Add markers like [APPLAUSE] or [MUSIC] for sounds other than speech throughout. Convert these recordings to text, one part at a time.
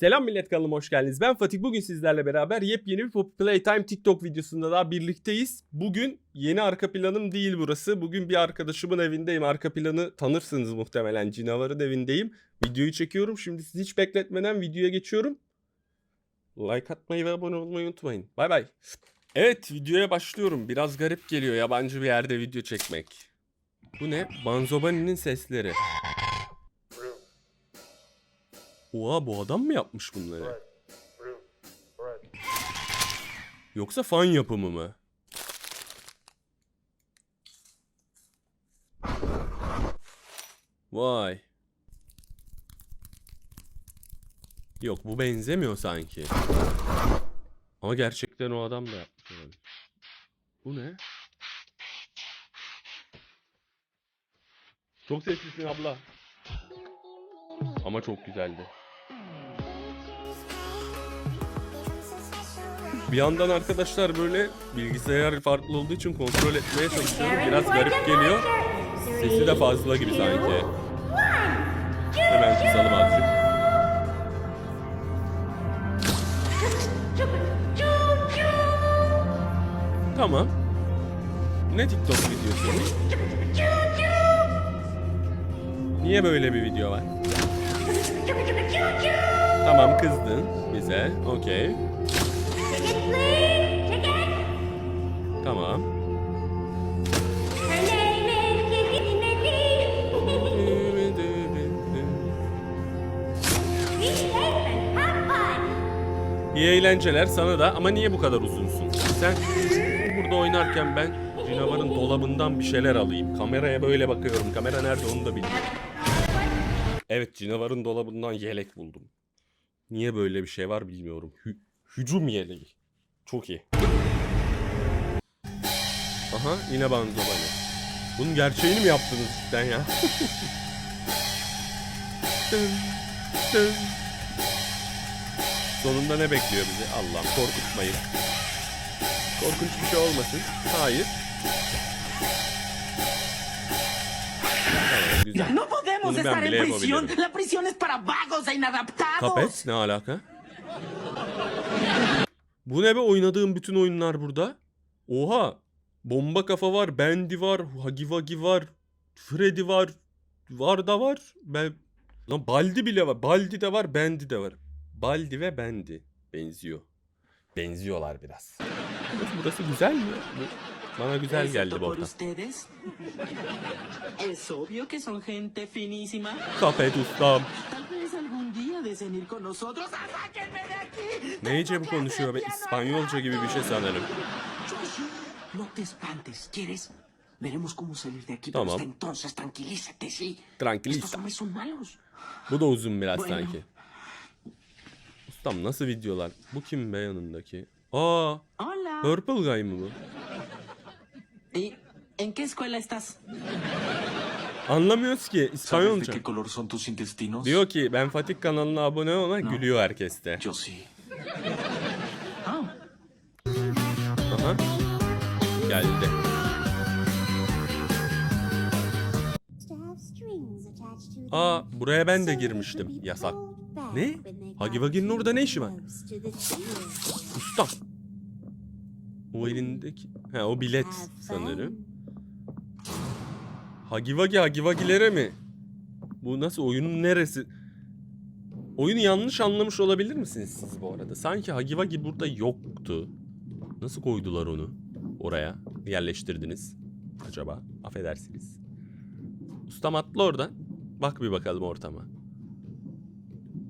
Selam millet kanalıma hoş geldiniz. Ben Fatih. Bugün sizlerle beraber yepyeni bir Poppy Playtime TikTok videosunda daha birlikteyiz. Bugün yeni arka planım değil burası. Bugün bir arkadaşımın evindeyim. Arka planı tanırsınız muhtemelen. Cinavar'ın evindeyim. Videoyu çekiyorum. Şimdi sizi hiç bekletmeden videoya geçiyorum. Like atmayı ve abone olmayı unutmayın. Bay bay. Evet videoya başlıyorum. Biraz garip geliyor yabancı bir yerde video çekmek. Bu ne? Banzobani'nin sesleri. Oha bu adam mı yapmış bunları? Yoksa fan yapımı mı? Vay. Yok bu benzemiyor sanki. Ama gerçekten o adam da yapmış. Bu ne? Çok seslisin abla. Ama çok güzeldi. Bir yandan arkadaşlar böyle bilgisayar farklı olduğu için kontrol etmeye çalışıyorum. Biraz garip geliyor. Sesi de fazla gibi sanki. Hemen kısalım azıcık. Tamam. Ne TikTok videosu? Niye böyle bir video var? Tamam kızdın bize. Okey. Tamam. İyi eğlenceler sana da ama niye bu kadar uzunsun? Sen burada oynarken ben canavarın dolabından bir şeyler alayım. Kameraya böyle bakıyorum. Kamera nerede onu da bilmiyorum. Evet canavarın dolabından yelek buldum. Niye böyle bir şey var bilmiyorum. Hü- hücum yeleği. Çok iyi. Aha yine banzobani. Bunun gerçeğini mi yaptınız cidden ya? Dın, dın. Sonunda ne bekliyor bizi? Allah'ım korkutmayın. Korkunç bir şey olmasın. Hayır. Tamam, güzel. No podemos Bunu ben estar bile en prisión. yapabilirim. La prisión es para vagos e inadaptados. Kapet ne alaka? Bu ne be oynadığım bütün oyunlar burada? Oha! Bomba kafa var, Bendy var, Hagi Wagi var, Freddy var, var da var. Ben Lan Baldi bile var. Baldi de var, Bendy de var. Baldi ve Bendy benziyor. Benziyorlar biraz. Burası güzel mi? Bana güzel geldi bu ortam. Es obvio que son gente finísima. Kapet ustam. Tal vez algún día deseen ir con nosotros. ¡Ah, ¡Sáquenme de aquí! Neyce bu konuşuyor be? İspanyolca gibi bir şey sanırım. No te espantes, ¿quieres? Veremos cómo salir de aquí, Tamam. pero hasta entonces tranquilízate, ¿sí? Estos Tranquilista. hombres son malos. Bu da uzun biraz sanki. Ustam nasıl videolar? Bu kim be yanındaki? Aa. Purple Guy mı bu? ¿Y en qué escuela estás? Anlamıyoruz ki ¿Sabes de İspanyolca. qué color son tus intestinos? Diyor ki ben Fatih kanalına abone olana gülüyor herkes de. Yo sí. Ah, Aha. Geldi. Aa buraya ben de girmiştim. Yasak. Ne? Hagi Wagi'nin orada ne işi var? Ustam. O elindeki... He o bilet sanırım. Hagi Wagi Hagi Wagi'lere mi? Bu nasıl oyunun neresi? Oyunu yanlış anlamış olabilir misiniz siz bu arada? Sanki Hagi Wagi burada yoktu. Nasıl koydular onu oraya? Yerleştirdiniz acaba? Affedersiniz. Ustam atla oradan. Bak bir bakalım ortama.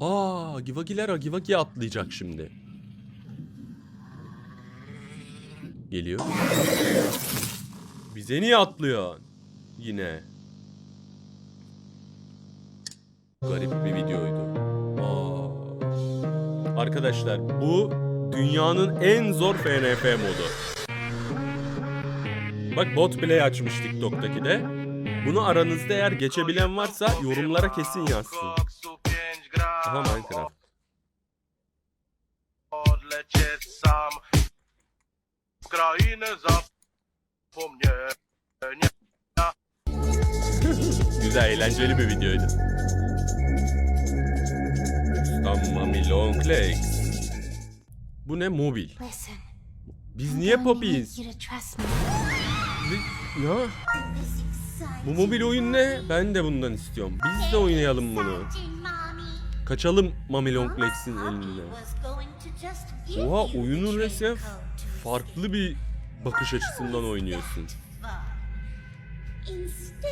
Aa, Givagiler Agivagi'ye atlayacak şimdi. Geliyor. Bize niye atlıyor? Yine. Garip bir videoydu. Aa. Arkadaşlar bu dünyanın en zor FNF modu. Bak bot play açmış TikTok'taki de. Bunu aranızda eğer geçebilen varsa yorumlara kesin yazsın. Aha Minecraft. Krainę zapomnienia. [LAUGHS] Güzel eğlenceli bir videoydu. Ustam Mami Long Legs. Bu ne mobil? Listen. Biz I'm niye popiyiz? Ne? Ya bu mobil oyun ne? Ben de bundan istiyorum. Biz de oynayalım bunu. Kaçalım Mami Long Legs'in eline. Oha oyunun resmen farklı bir bakış açısından oynuyorsun. Still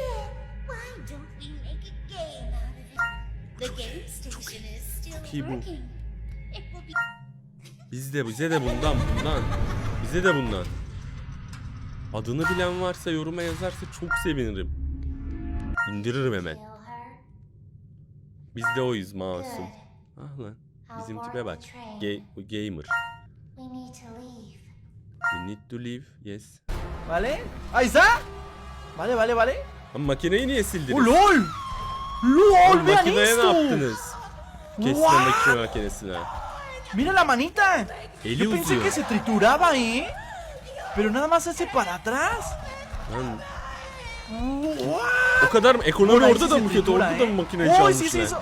iyi bu. will be Biz de bize de bundan bundan. Bize de bundan. Adını bilen varsa yoruma yazarsa çok sevinirim. İndiririm hemen. Biz de oyuz masum. Ah lan. Bizim tipe bak. Ga- bu gamer. We need to leave. We need to leave. Yes. ¿Vale? Está. Vale, vale, vale. Ama makineyi niye ¡Oh, sildiniz? LOL! Oğlum, ¡LOL! ¡Vean makineye ne esto! yaptınız? Kesme What? makine makinesine. ¡Mira la manita! Eli Yo pensé uzuyor. que se trituraba, ¿eh? Pero nada más hace para atrás. Lan, ¡What! o kadar mı? Ekonomi Ahí orada da mı kötü? Orada da mı makineyi ¡Oh, sí se çalmışlar?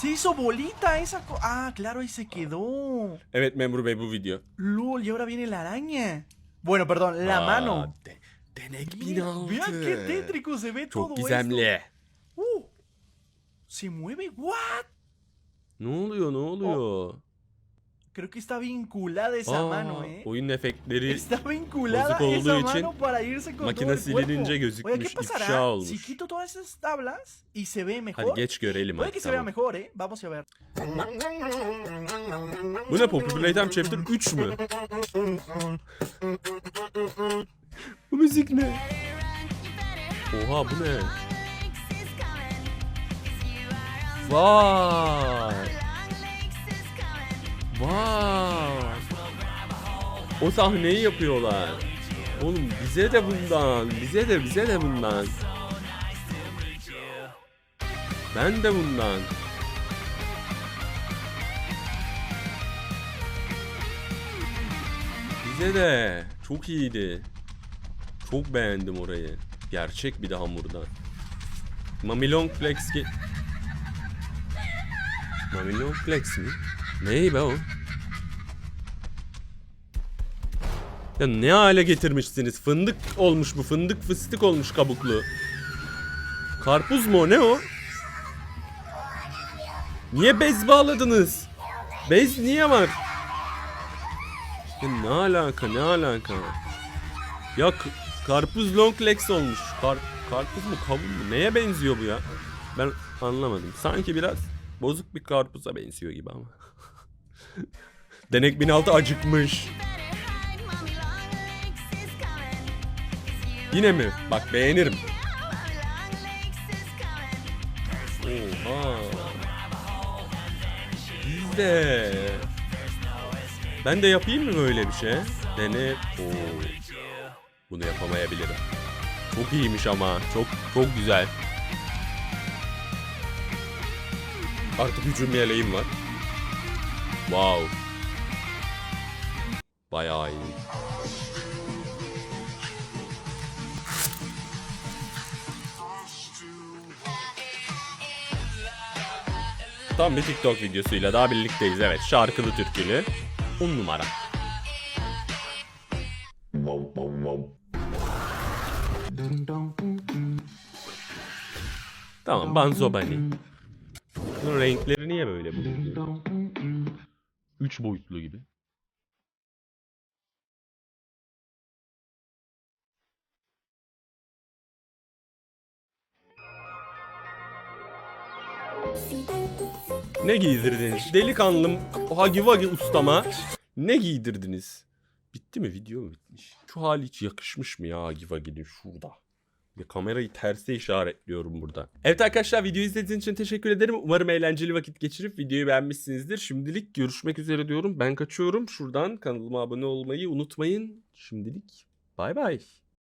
Se hizo bolita esa co- Ah, claro, ahí se quedó. Evet memur bey bu video. LOL, y ahora viene la araña. Bueno, perdón, la Aa, mano. de- denek Mira, 1006. vean qué tétrico se ve todo Çok esto. Uh, se mueve, what? Ne oluyor ne oluyor? Creo que está vinculada esa Aa, mano, eh. oyun efektleri Está vinculada bozuk olduğu esa için mano para irse con makine todo el cuerpo. silinince Oye, gözükmüş ¿qué ifşa pasará olmuş. si quito todas esas tablas y se ve mejor? Hadi geç görelim Puede hadi que se vea tamam. mejor, eh. Vamos a ver. Bu ne Poppy Playtime Chapter 3 mü? bu müzik ne? Oha bu ne? Vay. Vay. O sahneyi yapıyorlar. Oğlum bize de bundan, bize de bize de bundan. Ben de bundan. Bize de. Çok iyiydi. Çok beğendim orayı. Gerçek bir de hamurdan. Mamilong Flex ki... Mamilong Flex mi? Ney be o? Ya ne hale getirmişsiniz? Fındık olmuş bu. Fındık fıstık olmuş kabuklu. Karpuz mu o? Ne o? Niye bez bağladınız? Bez niye var? Ya ne alaka ne alaka? Ya karpuz long legs olmuş. Kar karpuz mu kavun mu? Neye benziyor bu ya? Ben anlamadım. Sanki biraz bozuk bir karpuza benziyor gibi ama. Denek 1006 acıkmış. Yine mi? Bak beğenirim. Oha. De. Ben de yapayım mı böyle bir şey? Dene. Oo. Bunu yapamayabilirim. Çok iyiymiş ama. Çok çok güzel. Artık hücum yeleğim var. Wow. Bayağı iyi. Tam bir TikTok videosuyla daha birlikteyiz. Evet şarkılı türkülü. Un numara. Tamam Banzo Bunny. Renkleri niye böyle bulunuyor? 3 boyutlu gibi. Ne giydirdiniz? Delikanlım Hagi Vagi ustama ne giydirdiniz? Bitti mi video mu bitmiş? Şu hali hiç yakışmış mı ya Hagi Vagi'nin şurada? Kamerayı terse işaretliyorum burada. Evet arkadaşlar videoyu izlediğiniz için teşekkür ederim. Umarım eğlenceli vakit geçirip videoyu beğenmişsinizdir. Şimdilik görüşmek üzere diyorum. Ben kaçıyorum. Şuradan kanalıma abone olmayı unutmayın. Şimdilik bay bay.